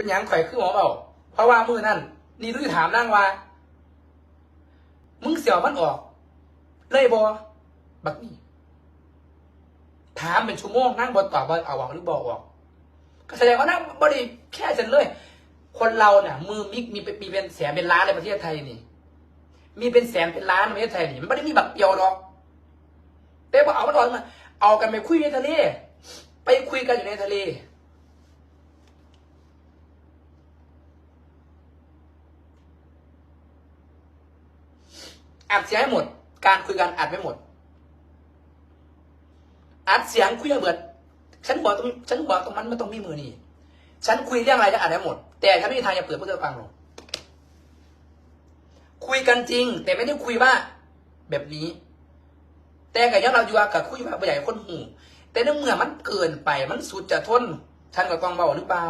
เป็นยังข่อยคือหมอเบาเพราะว่ามือนั่นนี่รู้ถามนั่งว่า มึงเสียวมันออก เลยบอบักนี่ถามเป็นชั่วโมงนั่งบนตอบว่าเอาออกหรือบอกออกก็แสดงว่านั่งบริแค่ฉันเลย คนเราเนี่ย มือมิกมีมีเป็นแสนเป็นล้านในประเทศไทยนี่ มีเป็นแสนเป็นล้านในประเทศไทยนี่มันไม่ได้มีบักเดียวหรอกแต่ว่าเอามันออกมาเอากันไปคุยในทะเล ไปคุยกันอยู่ในทะเล อัดเสียงให้หมด การคุยกันอัดไม่หมด อัดเสียงคุยเบิด ฉันบอกตรงฉันบอกตรงมันไม่ต้องมีมือนี่ฉันคุยเรื่องอะไรจะอ่านได้หมด แต่ฉันไม่มีทางจะเปิดเพื่อเธอฟังหรอกคุยกันจริง แต่ไม่ได้คุยว่า แบบนี้ แต่กับยอดเราอยู่กับคุยว่าใหญ่คนหูแต่ในเมื่อมันเกินไปมันสุดจะทน ฉันก็ต้องเบาหรือเปล่า